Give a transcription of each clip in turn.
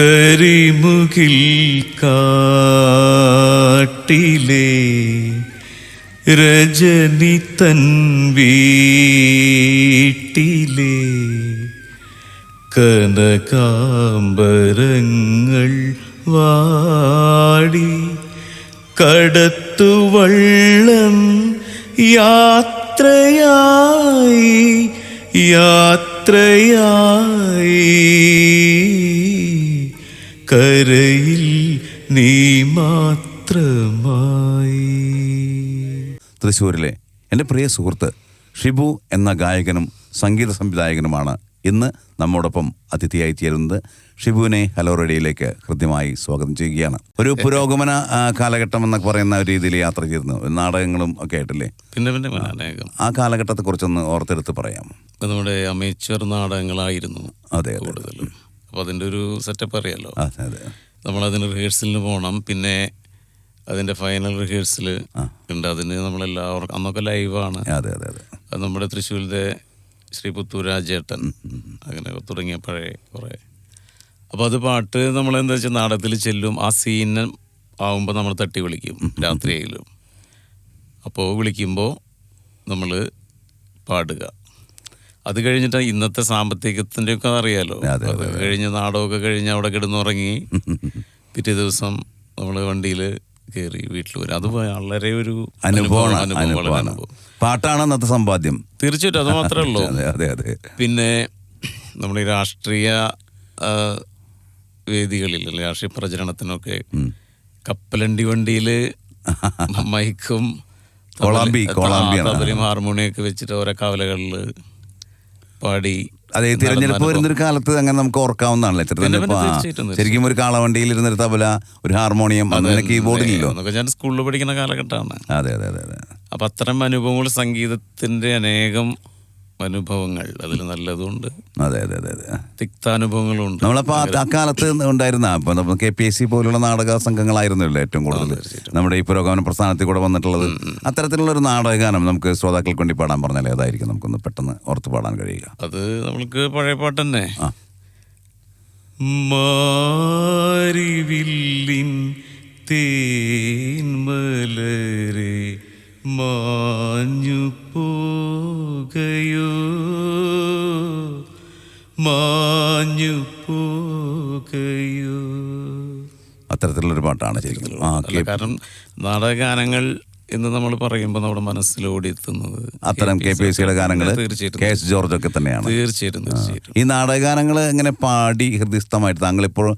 കരിമുകിൽ കാട്ടിലെ രജനി തൻ വീട്ടിലെ കനകാംബരങ്ങൾ വാടി കടത്തുവള്ളം യാത്രയായി യാത്രയായി. കരയിൽ നീ മാത്രമായി. തൃശ്ശൂരിലെ എന്റെ പ്രിയ സുഹൃത്ത് ഷിബു എന്ന ഗായകനും സംഗീത സംവിധായകനുമാണ് ഇന്ന് നമ്മോടൊപ്പം അതിഥിയായി ചേരുന്നത്. ഷിബുവിനെ ഹലോ റേഡിയോയിലേക്ക് ഹൃദ്യമായി സ്വാഗതം ചെയ്യുകയാണ്. ഒരു പുരോഗമന കാലഘട്ടം എന്നൊക്കെ പറയുന്ന ഒരു രീതിയിൽ യാത്ര ചെയ്തിരുന്നു. നാടകങ്ങളും ഒക്കെ ആയിട്ടില്ലേ? പിന്നെ പിന്നെ ആ കാലഘട്ടത്തെ കുറിച്ചൊന്ന് ഓർത്തെടുത്ത് പറയാം. നമ്മുടെ അമേച്ചർ നാടകങ്ങളായിരുന്നു അതെ കൂടുതൽ അപ്പോൾ അതിന്റെ ഒരു സെറ്റപ്പ് അറിയാലോ? നമ്മൾ അതിന് റിഹേഴ്സലിന് പോകണം പിന്നെ അതിന്റെ ഫൈനൽ റിഹേഴ്സൽ ഉണ്ട്. അതിന് നമ്മളെല്ലാവർക്കും അന്നൊക്കെ ലൈവാണ് അതെ അതെ അതെ. അത് നമ്മുടെ തൃശ്ശൂരിലെ ശ്രീ പുത്തൂർ രാജേട്ടൻ അങ്ങനെ തുടങ്ങിയ പഴയ കുറേ. അപ്പോൾ അത് പാട്ട് നമ്മളെന്താ വെച്ചാൽ നാടകത്തിൽ ചെല്ലും. ആ സീൻ ആവുമ്പോൾ നമ്മൾ തട്ടി വിളിക്കും. രാത്രിയായാലും. അപ്പോൾ വിളിക്കുമ്പോൾ നമ്മൾ പാടുക. അത് കഴിഞ്ഞിട്ട് ഇന്നത്തെ സാമ്പത്തികത്തിന്റെ ഒക്കെ അറിയാലോ. അതെ, കഴിഞ്ഞ് നാടകമൊക്കെ കഴിഞ്ഞ് അവിടെ കിടന്നുറങ്ങി പിറ്റേ ദിവസം നമ്മൾ വണ്ടിയിൽ കയറി വീട്ടിൽ വരും. അത് വളരെ ഒരു അനുഭവമാണ് അനുഭവം, അനുഭവമാണ് അനുഭവം. പാട്ടാണ് അന്നത്തെ സമ്പാദ്യം. തീർച്ചയായിട്ടും അത് മാത്രമേ ഉള്ളൂ. അതെ അതെ പിന്നെ നമ്മുടെ ഈ രാഷ്ട്രീയ വേദികളിൽ അല്ലെ രാഷ്ട്രീയ പ്രചരണത്തിനൊക്കെ കപ്പലണ്ടി വണ്ടിയിൽ മൈക്കും കോളാമ്പി. ഹാർമോണിയൊക്കെ വെച്ചിട്ട് ഓരോ കവലകളിൽ പാടി അതെ തിരഞ്ഞെടുപ്പ് വരുന്നൊരു കാലത്ത് അങ്ങനെ നമുക്ക് ഓർക്കാവുന്നതാണല്ലേ തിരഞ്ഞെടുപ്പ്. ശരിക്കും ഒരു കാളവണ്ടിയിൽ ഇരുന്നൊരു തബല ഒരു ഹാർമോണിയം അങ്ങനെ കീബോർഡ് എന്നൊക്കെ ഞാൻ സ്കൂളിൽ പഠിക്കുന്ന കാലഘട്ടമാണ്. അതെ അതെ അതെ അതെ. അപ്പം അത്തരം അനുഭവങ്ങൾ സംഗീതത്തിന്റെ അനേകം അനുഭവങ്ങൾ അതിൽ നല്ലതുണ്ട്. അതെ അതെ അതെ അതെ. തിക്താനുഭവങ്ങളുണ്ട്. നമ്മളപ്പോൾ അക്കാലത്ത് ഉണ്ടായിരുന്ന ഇപ്പം നമ്മൾ കെ പി എസ് സി പോലുള്ള നാടക സംഘങ്ങളായിരുന്നല്ലോ ഏറ്റവും കൂടുതൽ. നമ്മുടെ ഈ പുരോഗമന പ്രസ്ഥാനത്തിൽ കൂടെ വന്നിട്ടുള്ളത്. അത്തരത്തിലുള്ള ഒരു നാടകഗാനം നമുക്ക് ശ്രോതാക്കൾക്ക് കൊണ്ടി പാടാൻ പറഞ്ഞാൽ അതായിരിക്കും നമുക്കൊന്ന് പെട്ടെന്ന് ഓർത്ത് പാടാൻ കഴിയുക. അത് നമ്മൾക്ക് പഴയ പാട്ട് തന്നെ. മാരിവില്ലിൻ തേൻമലരെ മാഞ്ഞു പോകയോ മാഞ്ഞു പോകയോ അത്തരത്തിലുള്ളൊരു പാട്ടാണ് ശരിക്കും. കാരണം നാടക കാരണം നാടകഗാനങ്ങൾ എന്ന് നമ്മൾ പറയുമ്പോൾ നമ്മുടെ മനസ്സിലോടി എത്തുന്നത് അത്തരം കെ പി സിയുടെ ഗാനങ്ങൾ തീർച്ചയായിട്ടും കെ എസ് ജോർജ് ഒക്കെ തന്നെയാണ്. തീർച്ചയായിട്ടും തീർച്ചയായിട്ടും. ഈ നാടകഗാനങ്ങൾ ഇങ്ങനെ പാടി ഹൃദയസ്ഥമായിട്ട് താങ്കളിപ്പോൾ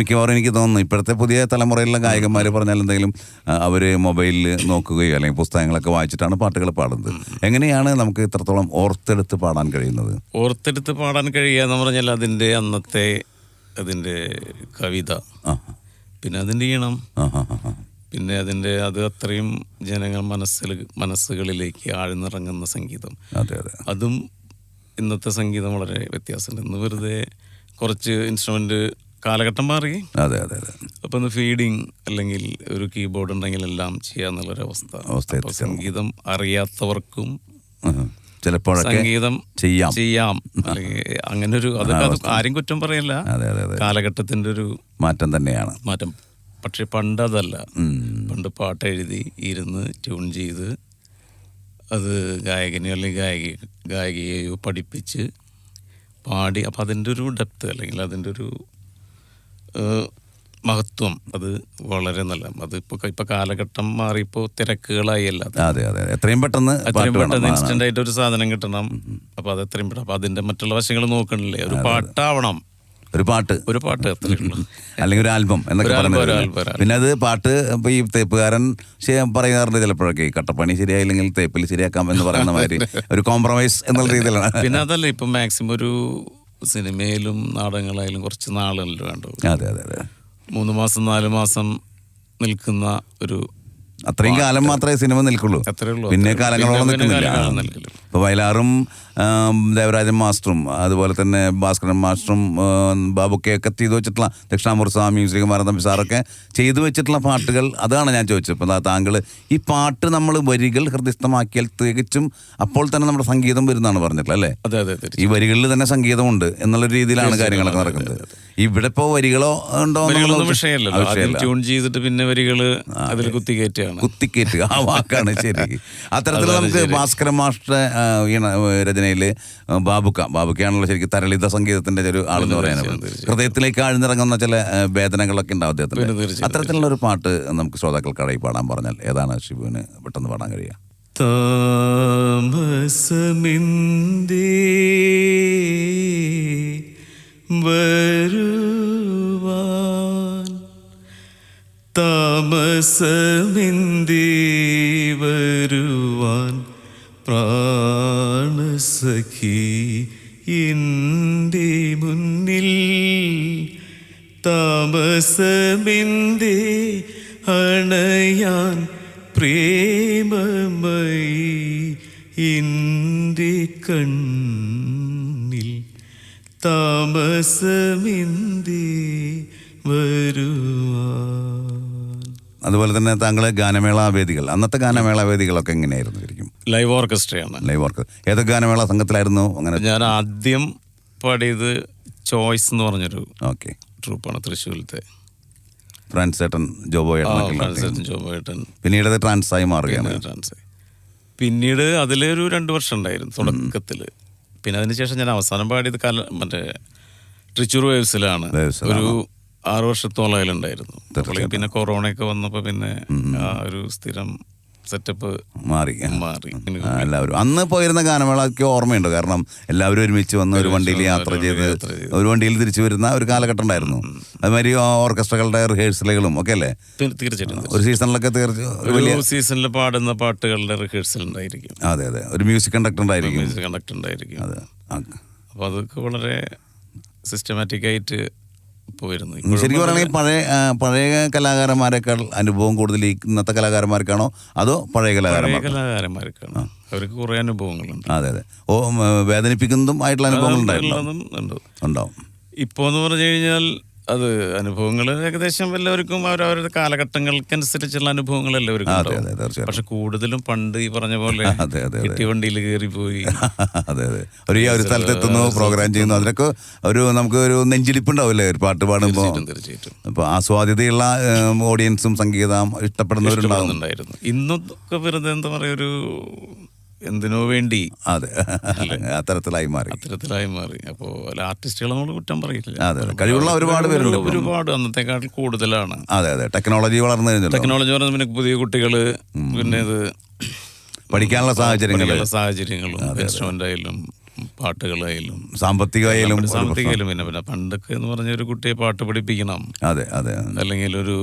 മിക്കവാറും എനിക്ക് തോന്നുന്നു ഇപ്പോഴത്തെ പുതിയ തലമുറയിലുള്ള ഗായകന്മാർ പറഞ്ഞാൽ എന്തെങ്കിലും അവർ മൊബൈലിൽ നോക്കുകയോ അല്ലെങ്കിൽ പുസ്തകങ്ങളൊക്കെ വായിച്ചിട്ടാണ് പാട്ടുകൾ പാടുന്നത്. എങ്ങനെയാണ് നമുക്ക് ഇത്രത്തോളം ഓർത്തെടുത്ത് പാടാൻ കഴിയുന്നത്? ഓർത്തെടുത്ത് പാടാൻ കഴിയുക കഴിയാന്ന് പറഞ്ഞാൽ അതിന്റെ അന്നത്തെ അതിന്റെ കവിത. പിന്നെ അതിന്റെ ഈണം. പിന്നെ അതിന്റെ അത് അത്രയും ജനങ്ങൾ മനസ്സിൽ മനസ്സുകളിലേക്ക് ആഴ്ന്നിറങ്ങുന്ന സംഗീതം. അതെ അതെ. അതും ഇന്നത്തെ സംഗീതം വളരെ വ്യത്യാസമുണ്ട്. ഇന്ന് വെറുതെ കുറച്ച് ഇൻസ്ട്രുമെന്റ് കാലഘട്ടം മാറി. അതെ അതെ അതെ. അപ്പം ഇന്ന് ഫീഡിങ് അല്ലെങ്കിൽ ഒരു കീബോർഡ് ഉണ്ടെങ്കിൽ എല്ലാം ചെയ്യാന്നുള്ളൊരവസ്ഥ അവസ്ഥ. അപ്പോൾ സംഗീതം അറിയാത്തവർക്കും ചിലപ്പോൾ ചിലപ്പോഴൊക്കെ സംഗീതം ചെയ്യാം. ചെയ്യാം. അല്ലെങ്കിൽ അങ്ങനെ ഒരു അതൊക്കെ അത് ആരും കുറ്റം പറയല്ല. കാലഘട്ടത്തിന്റെ ഒരു മാറ്റം തന്നെയാണ്. മാറ്റം. പക്ഷെ പണ്ട് അതല്ല. പണ്ട് പാട്ട് എഴുതി ഇരുന്ന് ട്യൂൺ ചെയ്ത് അത് ഗായകനെയോ അല്ലെങ്കിൽ ഗായിക ഗായികയെയോ പഠിപ്പിച്ച് പാടി അപ്പം അതിന്റെ ഒരു ഡെപ്ത് അല്ലെങ്കിൽ അതിന്റെ ഒരു മഹത്വം അത് വളരെ നല്ല. അത് ഇപ്പോൾ ഇപ്പോൾ കാലഘട്ടം മാറിയപ്പോൾ തിരക്കുകളായി അല്ല. അതെ അതെ എത്രയും പെട്ടെന്ന് എത്രയും പെട്ടെന്ന് ആയിട്ട് ഒരു സാധനം കിട്ടണം. അപ്പോൾ അത് എത്രയും പെട്ടെന്ന് അപ്പോൾ അതിന്റെ മറ്റുള്ള വശങ്ങൾ നോക്കണില്ലേ? ഒരു പാട്ടാവണം. ഒരു പാട്ട്. ഒരു പാട്ട് അല്ലെങ്കിൽ ഒരു ആൽബം എന്നൊക്കെ പറഞ്ഞു പറയുന്നത്. പിന്നെ അത് പാട്ട് ഇപ്പൊ ഈ തേപ്പുകാരൻ പറയാറുണ്ട് ചിലപ്പോഴൊക്കെ ഈ കട്ടപ്പണി ശരിയായില്ലെങ്കിൽ തേപ്പിൽ ശരിയാക്കാം എന്ന് പറയുന്ന മാതിരി ഒരു കോംപ്രമൈസ് എന്നുള്ള രീതിയിലാണ്. പിന്നെ അതല്ല ഇപ്പൊ മാക്സിമം ഒരു സിനിമയിലും നാടകങ്ങളായാലും കുറച്ച് നാളുകളിൽ വേണ്ടത് അതെ അതെ അതെ. മൂന്ന് മാസം നാല് മാസം നിൽക്കുന്ന ഒരു അത്രയും കാലം മാത്രമേ സിനിമ നിൽക്കുള്ളൂ. പിന്നെ കാലങ്ങളോളം നിൽക്കുന്നില്ല. ഇപ്പൊ വയലാറും ദേവരാജൻ മാസ്റ്ററും അതുപോലെ തന്നെ ഭാസ്കരൻ മാസ്റ്ററും ബാബുക്കെ ബാബുക്കയൊക്കെ ചെയ്തു വെച്ചിട്ടുള്ള ദക്ഷിണാമൂർ സ്വാമി ശ്രീകുമാരൻ തമ്പി സാറൊക്കെ ചെയ്തു വെച്ചിട്ടുള്ള പാട്ടുകൾ അതാണ് ഞാൻ ചോദിച്ചത്. ഇപ്പം താങ്കൾ ഈ പാട്ട് നമ്മൾ വരികൾ ഹൃദയസ്ഥമാക്കിയാൽ തികച്ചും അപ്പോൾ തന്നെ നമ്മുടെ സംഗീതം വരുന്നതാണ് പറഞ്ഞിട്ടുള്ളത് അല്ലേ? അതെ അതെ അതെ ഈ വരികളിൽ തന്നെ സംഗീതമുണ്ട് എന്നുള്ള രീതിയിലാണ് കാര്യങ്ങളൊക്കെ നടക്കുന്നത്. ഇവിടെ ഇപ്പോ വരികളോ ഉണ്ടോ വിഷയമല്ല. ട്യൂൺ ചെയ്തിട്ട് പിന്നെ വരികൾ അതിൽ കുത്തിക്കയറ്റുകയാണ് കുത്തിക്കേറ്റ് ആ വാക്കാണ് ശരി. അത്തരത്തിൽ നമുക്ക് ഭാസ്കര മാസ്റ്റർ രചനയിൽ ബാബുക്ക. ബാബുക്കയാണല്ലോ ശരിക്കും തരളിത സംഗീതത്തിന്റെ ഒരു ആളെന്ന് പറയാനുള്ളത് ഹൃദയത്തിലേക്ക് ആഴ്ന്നിറങ്ങുന്ന ചില വേദനകളൊക്കെ ഉണ്ടാവും അദ്ദേഹത്തിന് അത്തരത്തിലുള്ള ഒരു പാട്ട് നമുക്ക് ശ്രോതാക്കൾക്കടയിൽ പാടാൻ പറഞ്ഞാൽ ഏതാണ് ഷിബുവിന് പെട്ടെന്ന് പാടാൻ കഴിയുക? താമസമിന്ദേ വരുവാൻ താമസമിന്തേ അതുപോലെ തന്നെ താങ്കൾ ഗാനമേള വേദികൾ അന്നത്തെ ഗാനമേള വേദികളൊക്കെ എങ്ങനെയായിരുന്നു ശരിക്കും? ലൈവ് ഓർക്കസ്ട്രയാണ്. ലൈവ് ഓർക്കസ്ട്ര ഏതൊക്കെ ഗാനമേള സംഘത്തിലായിരുന്നു അങ്ങനെ? ഞാൻ ആദ്യം പാടിയത് ചോയ്സ് എന്ന് പറഞ്ഞൊരു ഓക്കെ. ട്രൂപ്പാണ് തൃശ്ശൂരിലത്തെ. ഫ്രാൻസ് ഏട്ടൻ ജോബോ ഏട്ടൻ. പിന്നീട് അത് ട്രാൻസായി മാറുകയാണ്. പിന്നീട് അതിലൊരു രണ്ട് വർഷം ഉണ്ടായിരുന്നു തുടക്കത്തിൽ പിന്നെ അതിനുശേഷം ഞാൻ അവസാനം പാടിയത് കല മറ്റേ ട്രിച്ചൂർ വേവ്സിലാണ്. ഒരു ആറു വർഷത്തോളം അതിലുണ്ടായിരുന്നു പിന്നെ കൊറോണയൊക്കെ വന്നപ്പോൾ പിന്നെ ആ ഒരു സ്ഥിരം സെറ്റപ്പ് മാറി. മാറി. എല്ലാവരും. അന്ന് പോയിരുന്ന ഗാനമേളയ്ക്ക് ഓർമ്മയുണ്ട്. കാരണം എല്ലാവരും ഒരുമിച്ച് വന്ന് ഒരു വണ്ടിയിൽ യാത്ര ചെയ്ത് ഒരു വണ്ടിയിൽ തിരിച്ചു വരുന്ന ഒരു കാലഘട്ടം ഉണ്ടായിരുന്നു. അതുമാതിരി ഓർക്കസ്ട്രകളുടെ റിഹേഴ്സലുകളും ഒക്കെ അല്ലേ? തീർ- തീർച്ചയായിട്ടും ഒരു സീസണിലൊക്കെ തീർച്ചയായും വലിയ സീസണിൽ പാടുന്ന പാട്ടുകളുടെ റിഹേഴ്സൽ ഉണ്ടായിരിക്കും. അതെ അതെ. ഒരു മ്യൂസിക് കണ്ടക്ടർ ഉണ്ടായിരിക്കും. മ്യൂസിക് കണ്ടക്ടർ ഉണ്ടായിരിക്കും. അതെ. അപ്പോൾ അതൊക്കെ വളരെ സിസ്റ്റമാറ്റിക് ആയിട്ട് പോയിരുന്നു. ശരിക്കും പറയുകയാണെങ്കിൽ പഴയ പഴയ കലാകാരന്മാരെക്കാൾ അനുഭവം കൂടുതൽ ഇന്നത്തെ കലാകാരന്മാർക്കാണോ? അതോ പഴയ കലാകാരന്മാർ കലാകാരന്മാർക്കാണ്? അവർക്ക് കുറേ അനുഭവങ്ങളുണ്ട്. അതെ അതെ. ഓ വേദനിപ്പിക്കുന്നതും ആയിട്ടുള്ള അനുഭവങ്ങൾ ഉണ്ടാവും ഇപ്പോൾ എന്ന് പറഞ്ഞു കഴിഞ്ഞാൽ അത് അനുഭവങ്ങൾ ഏകദേശം എല്ലാവർക്കും അവരവരുടെ കാലഘട്ടങ്ങൾക്കനുസരിച്ചുള്ള അനുഭവങ്ങൾ എല്ലാവർക്കും അതെ അതെ പക്ഷെ കൂടുതലും പണ്ട് ഈ പറഞ്ഞ പോലെ അതെ, അതെ, പോയി വണ്ടിയിൽ കയറിപ്പോയി അതെ അതെ. ഒരു ഈ ഒരു സ്ഥലത്തെത്തുന്നു പ്രോഗ്രാം ചെയ്യുന്നു അതിനൊക്കെ ഒരു നമുക്ക് ഒരു നെഞ്ചിലിപ്പുണ്ടാവില്ലേ ഒരു പാട്ട് പാടുമ്പോൾ. തീർച്ചയായിട്ടും തീർച്ചയായിട്ടും. അപ്പോൾ ആസ്വാദ്യതയുള്ള ഏം, ഓഡിയൻസും സംഗീതം ഇഷ്ടപ്പെടുന്നവരുണ്ടാവും. ഉണ്ടായിരുന്നു ഇന്നൊക്കെ വെറുതെ എന്താ പറയാ ഒരു എന്തിനോ വേണ്ടി? അതെ. അത്തരത്തിലായി മാറി. അത്തരത്തിലായി മാറി. അപ്പോൾ ആർട്ടിസ്റ്റുകളെ നമ്മൾ കുറ്റം പറയില്ല. അതെ. കഴിവുള്ള ഒരുപാട് പേരുണ്ട്. ഒരുപാട് അന്നത്തെക്കാട്ടിൽ കൂടുതലാണ്. അതെ അതെ. ടെക്നോളജി വളർന്നു ടെക്നോളജി വളർന്ന പിന്നെ പുതിയ കുട്ടികൾ പിന്നെ ഇത് പഠിക്കാനുള്ള സാഹചര്യങ്ങൾ സാഹചര്യങ്ങളും ഇൻസ്ട്രുമെന്റ് ആയാലും പാട്ടുകളായാലും സാമ്പത്തികമായാലും സാമ്പത്തികമായാലും പിന്നെ പിന്നെ പണ്ടൊക്കെ എന്ന് പറഞ്ഞ ഒരു കുട്ടിയെ പാട്ട് പഠിപ്പിക്കണം. അതെ അതെ. അല്ലെങ്കിൽ ഒരു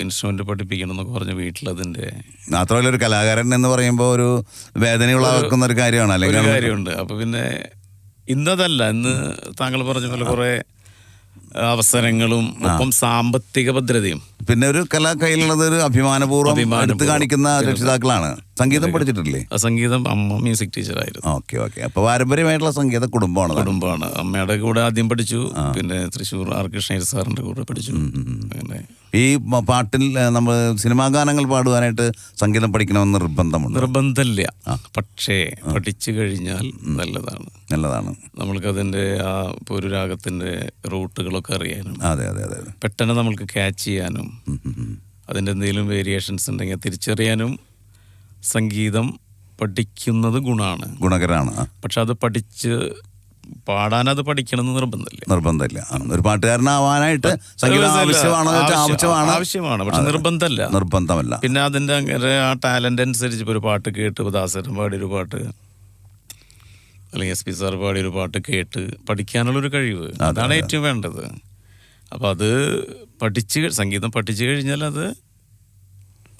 ഇൻസ്ട്രുമെന്റ് പഠിപ്പിക്കണം എന്നൊക്കെ പറഞ്ഞ വീട്ടിലതിന്റെ മാത്രമല്ല ഒരു കലാകാരൻ എന്ന് പറയുമ്പോൾ ഒരു വേദന ഉളവാക്കുന്ന ഒരു കാര്യമാണ്. അല്ലെങ്കിൽ കാര്യമുണ്ട്. അപ്പൊ പിന്നെ ഇന്നതല്ല. ഇന്ന് താങ്കൾ പറഞ്ഞ പോലെ കുറെ അവസരങ്ങളും ഒപ്പം സാമ്പത്തിക ഭദ്രതയും. പിന്നെ ഒരു കലാ കയ്യിലുള്ളത് ഒരു അഭിമാനപൂർവം എടുത്ത് കാണിക്കുന്ന രക്ഷിതാക്കളാണ്. സംഗീതം പഠിച്ചിട്ടില്ലേ? സംഗീതം അമ്മ മ്യൂസിക് ടീച്ചറായിരുന്നു ഓക്കെ ഓക്കെ. അപ്പൊ പാരമ്പര്യമായിട്ടുള്ള സംഗീത കുടുംബമാണ് കുടുംബമാണ്. അമ്മയുടെ കൂടെ ആദ്യം പഠിച്ചു. പിന്നെ തൃശ്ശൂർ ആർ കൃഷ്ണയ്യർ സാറിന്റെ കൂടെ പഠിച്ചു. അങ്ങനെ. ഈ പാട്ടിൽ നമ്മൾ സിനിമാ ഗാനങ്ങൾ പാടുവാനായിട്ട് സംഗീതം പഠിക്കണമെന്ന് നിർബന്ധമുണ്ട്? നിർബന്ധമില്ല. പക്ഷേ പഠിച്ചു കഴിഞ്ഞാൽ നല്ലതാണ്. നല്ലതാണ്. നമ്മൾക്ക് അതിന്റെ ആ ഒരു രാഗത്തിന്റെ റൂട്ടുകളൊക്കെ അറിയാനും അതെ അതെ അതെ. പെട്ടെന്ന് നമ്മൾക്ക് ക്യാച്ച് ചെയ്യാനും. അതിന്റെ എന്തെങ്കിലും വേരിയേഷൻസ് ഉണ്ടെങ്കിൽ തിരിച്ചറിയാനും സംഗീതം പഠിക്കുന്നത് ഗുണമാണ് ഗുണകരമാണ് പക്ഷെ അത് പഠിച്ച് പാടാനത് പഠിക്കണമെന്ന് നിർബന്ധമില്ല. നിർബന്ധമില്ല. ആ, ഒരു പാട്ടുകാരനാവാനായിട്ട് സംഗീതം ആവശ്യമാണോ എന്ന് വെച്ചാൽ ആവശ്യമാണ്. ആവശ്യമാണ്. പക്ഷെ നിർബന്ധമല്ല. നിർബന്ധമല്ല. പിന്നെ അതിന്റെ അങ്ങനെ ആ ടാലന്റ് അനുസരിച്ച് ഇപ്പോൾ ഒരു പാട്ട് കേട്ട് ഉദാസനം പാടിയൊരു പാട്ട് അല്ലെങ്കിൽ എസ് പി സാർ പാടിയൊരു പാട്ട് കേട്ട് പഠിക്കാനുള്ളൊരു കഴിവ്. അതാണ് ഏറ്റവും വേണ്ടത്. അപ്പം അത് പഠിച്ച് സംഗീതം പഠിച്ചു കഴിഞ്ഞാൽ അത്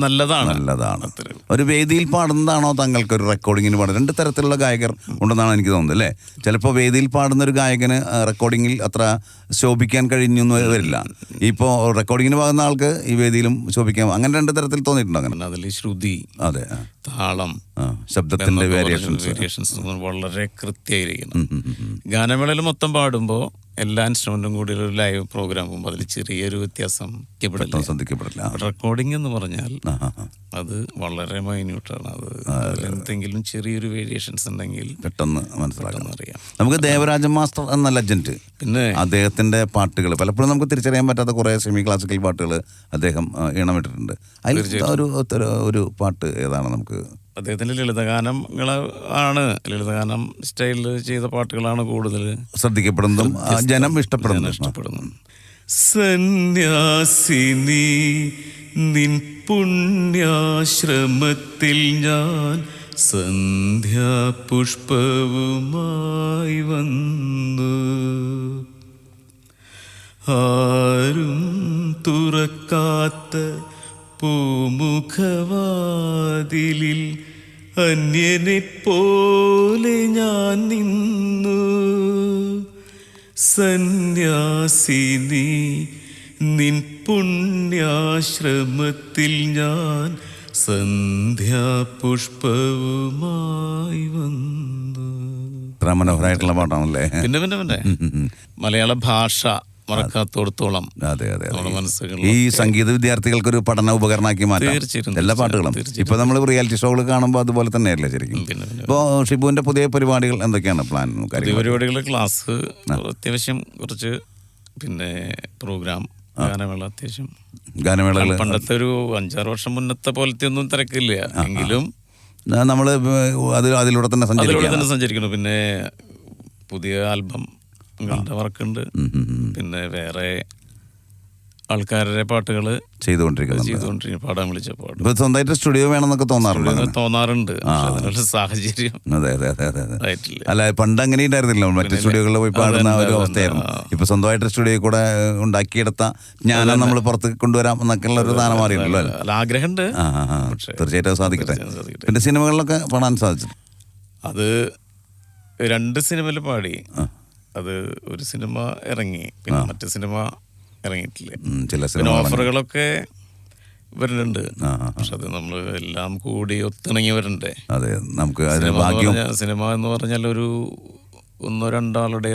നല്ലതാണ്. നല്ലതാണ്. ഒരു വേദിയിൽ പാടുന്നതാണോ താങ്കൾക്ക് ഒരു റെക്കോർഡിങ്ങിന് പാടുന്നത്? രണ്ട് തരത്തിലുള്ള ഗായകർ ഉണ്ടെന്നാണ് എനിക്ക് തോന്നുന്നത് അല്ലേ? ചിലപ്പോൾ വേദിയിൽ പാടുന്ന ഒരു ഗായകന് റെക്കോർഡിങ്ങിൽ അത്ര ശോഭിക്കാൻ കഴിഞ്ഞൊന്നും വരില്ല. ഇപ്പോൾ റെക്കോർഡിങ്ങിന് പാകുന്ന ആൾക്ക് ഈ വേദിയിലും ശോഭിക്കാം. അങ്ങനെ രണ്ട് തരത്തിൽ തോന്നിയിട്ടുണ്ടോ അങ്ങനെ? അതിൽ ശ്രുതി അതെ താളം ശബ്ദത്തിന്റെ വേരിയേഷൻസ് വളരെ കൃത്യമായിരിക്കണം ഗാനമേളയിൽ മൊത്തം പാടുമ്പോൾ എല്ലാ ഇൻസ്ട്രുമെന്റും കൂടി ഒരു ലൈവ് പ്രോഗ്രാം പോകുമ്പോൾ അതിൽ ചെറിയൊരു വ്യത്യാസം. ശ്രദ്ധിക്കപ്പെടില്ല. റെക്കോർഡിംഗ് എന്ന് പറഞ്ഞാൽ. അത് വളരെ മൈന്യൂട്ടാണ് അത് എന്തെങ്കിലും ചെറിയൊരു വേരിയേഷൻസ് ഉണ്ടെങ്കിൽ പെട്ടെന്ന് മനസ്സിലാക്കാൻ അറിയാം. നമുക്ക് ദേവരാജൻ മാസ്റ്റർ എന്ന ലെജൻഡ് പിന്നെ അദ്ദേഹത്തിന്റെ പാട്ടുകൾ പലപ്പോഴും നമുക്ക് തിരിച്ചറിയാൻ പറ്റാത്ത കുറെ സെമി ക്ലാസിക്കൽ പാട്ടുകൾ അദ്ദേഹം ഇണമിട്ടിട്ടുണ്ട് ഈണമിട്ടിട്ടുണ്ട്. അതിൽ ഒരു- ഒരു പാട്ട് ഏതാണ് നമുക്ക് അദ്ദേഹത്തിന്റെ ലളിതഗാനങ്ങൾ ആണ്. ലളിതഗാനം സ്റ്റൈലിൽ ചെയ്ത പാട്ടുകളാണ് കൂടുതൽ ശ്രദ്ധിക്കപ്പെടുന്നതും ജനം ഇഷ്ടപ്പെടുന്നു ഇഷ്ടപ്പെടുന്നു സന്യാസിനി നിൻ പുണ്യാശ്രമത്തിൽ ഞാൻ സന്ധ്യാപുഷ്പവുമായി വന്നു. ആരും അന്യനെ പോലെ ഞാൻ നിന്നു. സന്യാസിനി നിൻ പുണ്യാശ്രമത്തിൽ ഞാൻ സന്ധ്യാപുഷ്പവുമായി വന്നു. മനോഹരമായിട്ടുള്ള പാട്ടാണല്ലേ? പിന്നെ പിന്നെ പിന്നെ. മലയാള ഭാഷ മറക്കാത്തോടത്തോളം അതെ അതെ ഈ സംഗീത വിദ്യാർത്ഥികൾക്ക് ഒരു പഠന ഉപകരണമാക്കി മാറ്റാം എല്ലാ പാട്ടുകളും. ഇപ്പൊ നമ്മൾ റിയാലിറ്റി ഷോകൾ കാണുമ്പോൾ അതുപോലെ തന്നെയല്ലേ ശരിക്കും? പിന്നെ പിന്നെ. ഇപ്പോൾ ഷിബുവിന്റെ പുതിയ പരിപാടികൾ എന്തൊക്കെയാണ് പ്ലാൻ പരിപാടികൾ ക്ലാസ് അത്യാവശ്യം കുറച്ച് പിന്നെ പ്രോഗ്രാം ഗാനമേള അത്യാവശ്യം. ഗാനമേളകൾ പണ്ടത്തെ ഒരു അഞ്ചാറ് വർഷം മുന്നത്തെ പോലത്തെ ഒന്നും തിരക്കില്ല. എങ്കിലും നമ്മൾ അത് അതിലൂടെ തന്നെ സഞ്ചരിക്കുന്നു തന്നെ സഞ്ചരിക്കണം പിന്നെ പുതിയ ആൽബം വർക്കുണ്ട്. പിന്നെ വേറെ ആൾക്കാരുടെ പാട്ടുകൾ ചെയ്തുകൊണ്ടിരിക്കുന്നു ചെയ്തുകൊണ്ടിരിക്കും പാടാൻ വിളിച്ച പാട്ട്. സ്വന്തമായിട്ട് സ്റ്റുഡിയോ വേണമെന്നൊക്കെ തോന്നാറുണ്ട് തോന്നാറുണ്ട് സാഹചര്യം അതെ അതെ അതെ അല്ല പണ്ട് അങ്ങനെ ഉണ്ടായിരുന്നില്ല. മറ്റു സ്റ്റുഡിയോകളിൽ പോയി പാടുന്ന ഒരു അവസ്ഥയായിരുന്നു. ഇപ്പൊ സ്വന്തമായിട്ട് സ്റ്റുഡിയോ കൂടെ ഉണ്ടാക്കിയെടുത്ത ജ്ഞാനം നമ്മൾ പുറത്ത് കൊണ്ടുവരാം എന്നൊക്കെയുള്ള ഒരു അല്ലേ? അല്ല, ആഗ്രഹമുണ്ട്. തീർച്ചയായിട്ടും സാധിക്കട്ടെ. തീർച്ചയായും സാധിക്കട്ടെ. പിന്നെ സിനിമകളിലൊക്കെ പാടാൻ സാധിച്ചു അത് രണ്ട് സിനിമയിൽ പാടി. അത് ഒരു സിനിമ ഇറങ്ങി. പിന്നെ മറ്റു സിനിമ ഇറങ്ങിയിട്ടില്ല. ചില പിന്നെ ഓഫറുകളൊക്കെ വരുന്നുണ്ട്. പക്ഷെ അത് നമ്മൾ എല്ലാം കൂടി ഒത്തിണങ്ങി വരണ്ടേ. അതെ നമുക്ക് സിനിമ എന്ന് ഭാഗ്യം പറഞ്ഞാൽ സിനിമ എന്ന് പറഞ്ഞാൽ ഒരു ഒന്നോ രണ്ടാളുടെ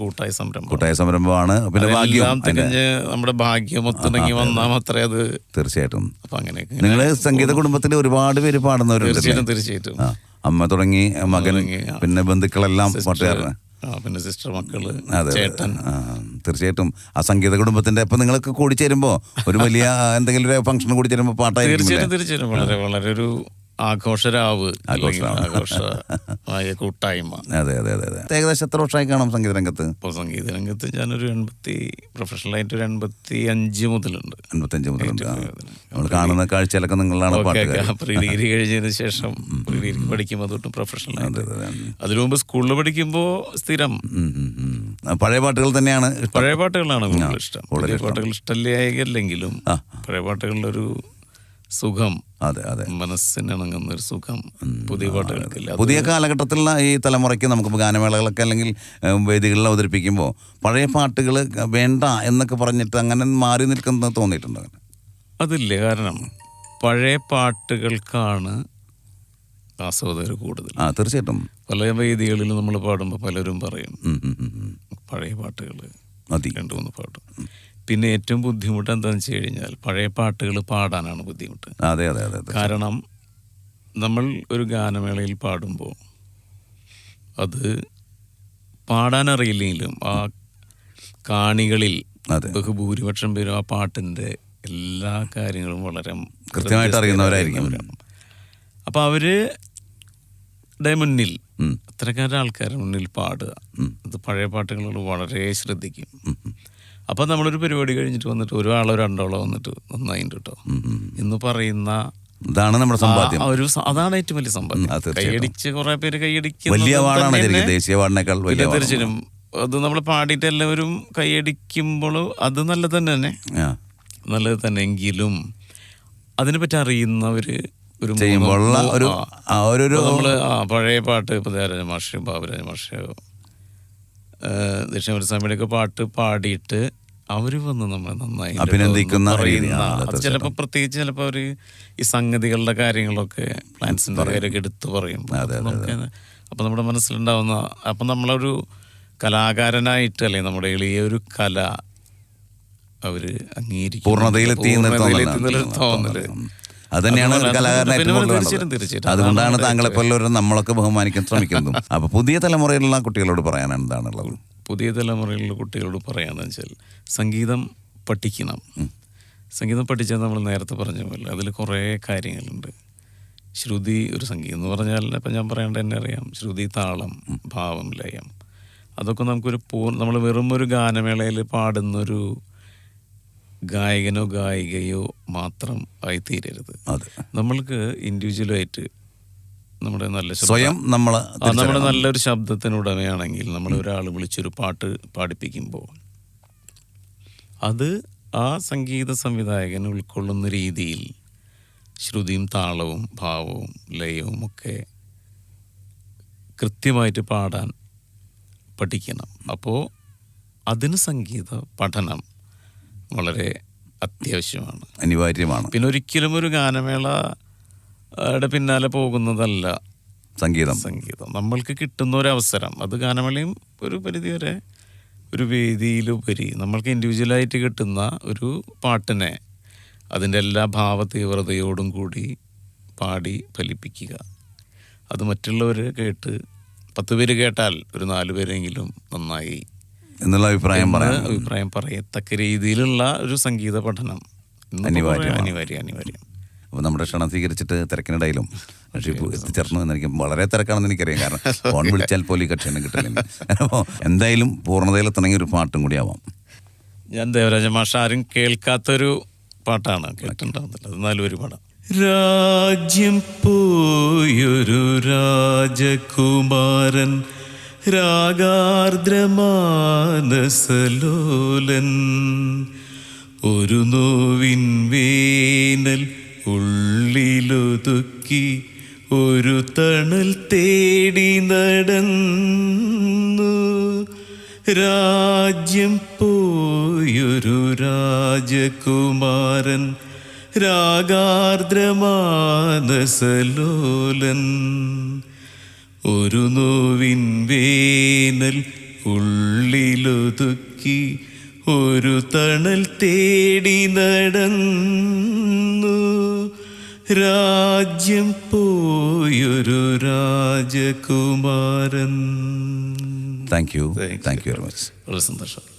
കൂട്ടായ സംരംഭം. കൂട്ടായ സംരംഭമാണ്. പിന്നെ ഭാഗ്യം തികഞ്ഞ് നമ്മുടെ ഭാഗ്യം ഒത്തിണങ്ങി വന്നാൽ മാത്രമേ അത് തീർച്ചയായിട്ടും. അപ്പൊ അങ്ങനെ നിങ്ങൾ സംഗീത കുടുംബത്തിൽ ഒരുപാട് പേര് പാടുന്നവരുണ്ട് തീർച്ചയായിട്ടും തീർച്ചയായിട്ടും. അമ്മ തുടങ്ങി മകൻ പിന്നെ ബന്ധുക്കളെല്ലാം ആ പിന്നെ സിസ്റ്റർ മക്കൾ. ചേട്ടൻ. തീർച്ചയായിട്ടും. ആ സംഗീത കുടുംബത്തിന്റെ അപ്പൊ നിങ്ങൾക്ക് കൂടി ചേരുമ്പോ ഒരു വലിയ എന്തെങ്കിലും ഒരു ഫംഗ്ഷൻ കൂടി ചേരുമ്പോ പാട്ടായിരിക്കും തീർച്ചയായിട്ടും തീർച്ചയായിട്ടും. വളരെ വളരെ ഒരു ആഘോഷരാവ് ആഘോഷ കൂട്ടായ്മ. അതെ അതെ അതെ അതെ. ഏകദേശം എത്ര വർഷമായി കാണാം സംഗീത രംഗത്ത് ഇപ്പോൾ സംഗീത രംഗത്ത് ഞാനൊരു എൺപത്തി പ്രൊഫഷണലായിട്ട് ഒരു എൺപത്തി അഞ്ച് മുതലുണ്ട്. അൻപത്തഞ്ച് മുതലുണ്ട്. നമ്മൾ കാണുന്ന കാഴ്ചയിലൊക്കെ നിങ്ങളാണ് പ്രീ ഡിഗ്രി കഴിഞ്ഞതിന് ശേഷം പ്രീ ഡിഗ്രി പഠിക്കുമ്പോൾ തൊട്ട് അതെ. അതിനു മുമ്പ് സ്കൂളിൽ പഠിക്കുമ്പോൾ സ്ഥിരം. പഴയ പാട്ടുകൾ തന്നെയാണ് പഴയ പാട്ടുകളാണ് ഇഷ്ടം. പഴയ പാട്ടുകൾ ഇഷ്ടമല്ലേ ആയെങ്കിലും പഴയ പാട്ടുകളുടെ ഒരു സുഖം. അതെ അതെ. മനസ്സിനിണങ്ങുന്ന ഒരു സുഖം പുതിയ പാട്ടുകൾക്കില്ല പുതിയ കാലഘട്ടത്തിലുള്ള ഈ തലമുറയ്ക്ക് നമുക്ക് ഗാനമേളകളൊക്കെ അല്ലെങ്കിൽ വേദികളിൽ അവതരിപ്പിക്കുമ്പോൾ പഴയ പാട്ടുകൾ വേണ്ട എന്നൊക്കെ പറഞ്ഞിട്ട് അങ്ങനെ മാറി നിൽക്കുന്നത് തോന്നിയിട്ടുണ്ട്? അതില്ല. കാരണം പഴയ പാട്ടുകൾക്കാണ് ആസ്വാദകർ കൂടുതൽ. ആ തീർച്ചയായിട്ടും. പല വേദികളിൽ നമ്മൾ പാടുമ്പോൾ പലരും പറയും. പഴയ പാട്ടുകൾ മതി. രണ്ടു മൂന്ന് പാട്ടും. പിന്നെ ഏറ്റവും ബുദ്ധിമുട്ട് എന്താണെന്ന് വെച്ച് കഴിഞ്ഞാൽ പഴയ പാട്ടുകൾ പാടാനാണ് ബുദ്ധിമുട്ട്. അതെ അതെ അതെ കാരണം നമ്മൾ ഒരു ഗാനമേളയിൽ പാടുമ്പോൾ അത് പാടാനറിയില്ലെങ്കിലും ആ കാണികളിൽ ബഹുഭൂരിപക്ഷം പേരും ആ പാട്ടിന്റെ എല്ലാ കാര്യങ്ങളും വളരെ കൃത്യമായിട്ട് അറിയുന്നവരായിരിക്കും. അപ്പം അവർ ടെ മുന്നിൽ അത്രക്കാരുടെ അത്തരക്കാരുടെ ആൾക്കാരുടെ മുന്നിൽ പാടുക. അത് പഴയ പാട്ടുകളോട് വളരെ ശ്രദ്ധിക്കും. അപ്പം നമ്മളൊരു പരിപാടി കഴിഞ്ഞിട്ട് വന്നിട്ട് ഒരാളോ രണ്ടാളോ വന്നിട്ട് നന്നായിട്ടുണ്ട് കേട്ടോ എന്ന് പറയുന്ന ഇതാണ് നമ്മുടെ സമ്പാദ്യം. ഒരു അതാണ് ഏറ്റവും വലിയ സമ്പാദ്യം. കൈയടിച്ച് കുറെ പേര് കൈയടിക്കും വലിയ അവാർഡാണ് ദേശീയ അവാർഡിനേക്കാൾ വലിയ തീർച്ചയായും അത് നമ്മൾ പാടിയിട്ട് എല്ലാവരും കൈയടിക്കുമ്പോൾ അത് നല്ലത് തന്നെ തന്നെ. നല്ലത് തന്നെ എങ്കിലും അതിനെപ്പറ്റി അറിയുന്നവര് ഒരു ചെയ്യുമ്പോഴുള്ള ഒരു നമ്മൾ പഴയ പാട്ട് ഇപ്പൊ ദേവരാജ മാഷ് ബാബുരാജ മാഷ് ദക്ഷിണപുരസ്വാമിയുടെ ഒക്കെ പാട്ട് പാടിയിട്ട് അവർ വന്ന് നമ്മളെ നന്നായി അഭിനന്ദിക്കുന്ന ചിലപ്പോ അത് ചിലപ്പോൾ പ്രത്യേകിച്ച് ചിലപ്പോൾ അവർ ഈ സംഗതികളുടെ കാര്യങ്ങളൊക്കെ പ്ലാൻസിന്റെ കാര്യമൊക്കെ എടുത്തു പറയും അപ്പൊ നമ്മുടെ മനസ്സിലുണ്ടാവുന്ന അപ്പൊ നമ്മളൊരു കലാകാരനായിട്ട് അല്ലെ നമ്മുടെ എളിയ ഒരു കല അവർ അംഗീകരിക്കും പൂർണതയിലെത്തി തോന്നൽ അത് തന്നെയാണ് ഒരു അതുകൊണ്ടാണ് കലാകാരനായിട്ട് താങ്കളെ പോലുള്ളവരെ നമ്മളൊക്കെ ബഹുമാനിക്കാൻ ശ്രമിക്കുന്നത്. അപ്പൊ പുതിയ തലമുറയിലുള്ള കുട്ടികളോട് പറയാൻ എന്താണുള്ളത്? പുതിയ തലമുറയിലുള്ള കുട്ടികളോട് പറയാന്ന് വെച്ചാൽ സംഗീതം പഠിക്കണം. സംഗീതം പഠിച്ചാൽ നമ്മൾ നേരത്തെ പറഞ്ഞ പോലെ അതിൽ കുറേ കാര്യങ്ങളുണ്ട്. ശ്രുതി ഒരു സംഗീതം എന്ന് പറഞ്ഞാൽ ഇപ്പം ഞാൻ പറയേണ്ട തന്നെ അറിയാം. ശ്രുതി താളം ഭാവം ലയം. അതൊക്കെ നമുക്കൊരു പൂർ നമ്മൾ വെറും ഒരു ഗാനമേളയിൽ പാടുന്നൊരു ഗായകനോ ഗായികയോ മാത്രം ആയിത്തീരരുത്. അതെ. നമ്മൾക്ക് ഇൻഡിവിജ്വലായിട്ട് നമ്മുടെ നല്ല ശബ്ദ- സ്വയം നമ്മൾ ആ, നമ്മുടെ നല്ലൊരു ശബ്ദത്തിന് ഉടമയാണെങ്കിൽ നമ്മൾ ഒരാൾ വിളിച്ചൊരു പാട്ട് പാടിപ്പിക്കുമ്പോൾ അത് ആ സംഗീത സംവിധായകൻ ഉൾക്കൊള്ളുന്ന രീതിയിൽ ശ്രുതിയും താളവും ഭാവവും ലയവും ഒക്കെ കൃത്യമായിട്ട് പാടാൻ പഠിക്കണം. അപ്പോൾ അതിന് സംഗീത പഠനം വളരെ അത്യാവശ്യമാണ്. അനിവാര്യമാണ്. പിന്നെ ഒരിക്കലും ഒരു ഗാനമേളയുടെ പിന്നാലെ പോകുന്നതല്ല. സംഗീതം. സംഗീതം. നമ്മൾക്ക് കിട്ടുന്ന ഒരു അവസരം. അത് ഗാനമേളയും ഒരു പരിധി വരെ ഒരു വേദിയിലുപരി നമ്മൾക്ക് ഇൻഡിവിജ്വലായിട്ട് കിട്ടുന്ന ഒരു പാട്ടിനെ അതിന്റെ എല്ലാ ഭാവ തീവ്രതയോടും കൂടി പാടി ഫലിപ്പിക്കുക. അത് മറ്റുള്ളവർ കേട്ട് പത്ത് പേര് കേട്ടാൽ ഒരു നാല് പേരെങ്കിലും നന്നായി എന്നുള്ള അഭിപ്രായം പറയാം. അഭിപ്രായം പറയത്തക്ക രീതിയിലുള്ള ഒരു സംഗീത പഠനം. അനിവാര്യം അനിവാര്യം അനിവാര്യം. അപ്പോൾ നമ്മുടെ ക്ഷണം സ്വീകരിച്ചിട്ട് തിരക്കിനിടയിലും ഷിപ്പു എത്തിച്ചേർന്നു എന്ന് എനിക്ക് വളരെ തിരക്കാണെന്ന് എനിക്കറിയാം. കാരണം ഫോൺ വിളിച്ചാൽ പോലും ഈ കക്ഷിയാണ് കിട്ടില്ല അപ്പോൾ എന്തായാലും പൂർണതയിലെത്തണമെങ്കിൽ ഒരു പാട്ടും കൂടി ആവാം. ഞാൻ ദേവരാജ മാഷ ആരും കേൾക്കാത്തൊരു പാട്ടാണ് കേട്ടിട്ടുണ്ടാവുന്നില്ല അത് എന്നാലും ഒരു പാടാം. രാജ്യം പോയൊരു രാജകുമാരൻ രാഗാർദ്രമാനസലോലൻ. ഒരു നോവിൻ വേനൽ ഉള്ളിലൊതുക്കി ഒരു തണൽ തേടി നടന്നു. രാജ്യം പോയൊരു രാജകുമാരൻ രാഗാർദ്രമാനസലോലൻ. ഒരു നോവിൻ വേനൽ ഉള്ളിലൊതുക്കി ഒരു തണൽ തേടി നടന്നു. രാജ്യം പോയൊരു രാജകുമാരൻ. Thank you thank you very much വളരെ സന്തോഷം.